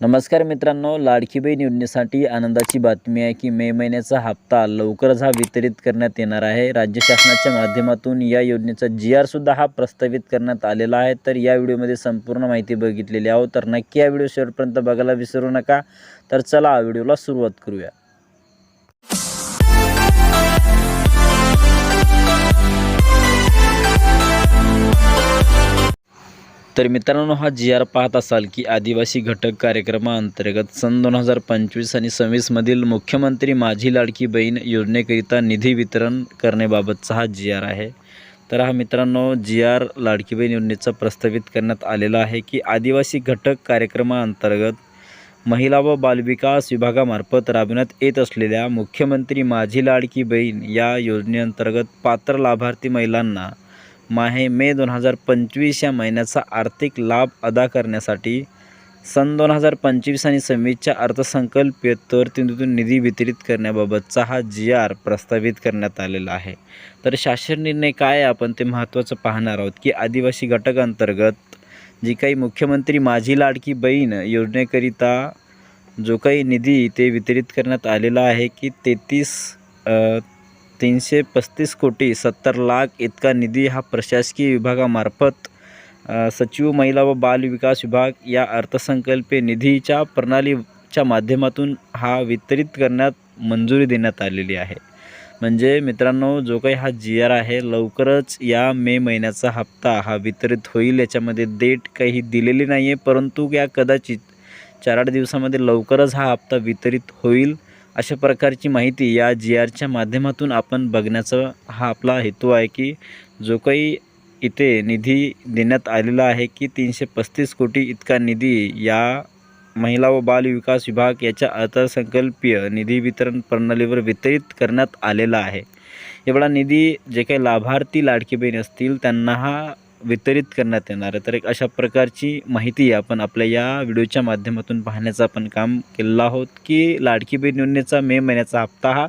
नमस्कार मित्रांनो लाडकीबाई योजनेसाठी आनंदाची बातमी आहे की मे महिन्याचा हप्ता लवकरच हा वितरित करण्यात येणार आहे. राज्य शासनाच्या माध्यमातून या योजनेचा जी आरसुद्धा हा प्रस्तावित करण्यात आलेला आहे. तर या व्हिडिओमध्ये संपूर्ण माहिती बघितलेली आहोत. तर नक्की या व्हिडिओ शेवटपर्यंत बघायला विसरू नका. तर चला व्हिडिओला सुरुवात करूया. तर मित्रांनो हा जी आर पाहत असाल की आदिवासी घटक कार्यक्रमाअंतर्गत सन दोन हजार पंचवीस आणि सव्वीसमधील मुख्यमंत्री माझी लाडकी बहीण योजनेकरिता निधी वितरण करण्याबाबतचा हा जी आर आहे. तर हा मित्रांनो जी आर लाडकी बहीण योजनेचा प्रस्तावित करण्यात आलेला आहे की आदिवासी घटक कार्यक्रमाअंतर्गत महिला व बालविकास विभागामार्फत राबविण्यात येत असलेल्या मुख्यमंत्री माझी लाडकी बहीण या योजनेअंतर्गत पात्र लाभार्थी महिलांना माहे मे दोन हजार पंचवीस या महिन्याचा आर्थिक लाभ अदा करण्यासाठी सन दोन हजार पंचवीस आणि सव्वीसच्या अर्थसंकल्पीय तरतुदीतून निधी वितरित करण्याबाबतचा हा जी आर प्रस्तावित करण्यात आलेला आहे. तर शासन निर्णय काय आहे? आपण ते महत्त्वाचं पाहणार आहोत की आदिवासी घटकांतर्गत जी काही मुख्यमंत्री माझी लाडकी बहीण योजनेकरिता जो काही निधी ते वितरित करण्यात आलेला आहे की तेहतीस तीनशे पस्तीस कोटी सत्तर लाख इतका निधी हा प्रशासकीय विभागामार्फत सचिव महिला व बाल विकास विभाग या अर्थसंकल्पीय निधीच्या प्रणालीच्या माध्यमातून हा वितरित करण्यात मंजुरी देण्यात आलेली आहे. म्हणजे मित्रांनो जो काही हा जी आर आहे लवकरच या मे महिन्याचा हप्ता हा वितरित होईल याच्यामध्ये डेट काही दिलेली नाही आहे परंतु या कदाचित चार आठ दिवसामध्ये लवकरच हा हप्ता वितरित होईल. अशा प्रकारची माहिती या जी आरच्या माध्यमातून आपण बघण्याचा हा आपला हेतू आहे की जो काही इथे निधी देण्यात आलेला आहे की तीनशे पस्तीस कोटी इतका निधी या महिला व बाल विकास विभाग याच्या अर्थसंकल्पीय निधी वितरण प्रणालीवर वितरित करण्यात आलेला आहे. एवढा निधी जे काही लाभार्थी लाडकी बहीण असतील त्यांना हा वितरित करण्यात येणार आहे. तर एक अशा प्रकारची माहिती आपण आपल्या या व्हिडिओच्या माध्यमातून पाहण्याचं आपण काम केलेलं आहोत की लाडकी बहीण योजनेचा मे महिन्याचा हप्ता हा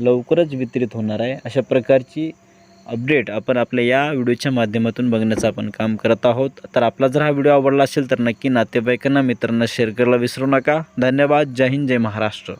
लवकरच वितरित होणार आहे. अशा प्रकारची अपडेट आपण आपल्या या व्हिडिओच्या माध्यमातून बघण्याचं आपण काम करत आहोत. तर आपला जर हा व्हिडिओ आवडला असेल तर नक्की नातेवाईकांना मित्रांना शेअर करायला विसरू नका. धन्यवाद. जय हिंद जय महाराष्ट्र.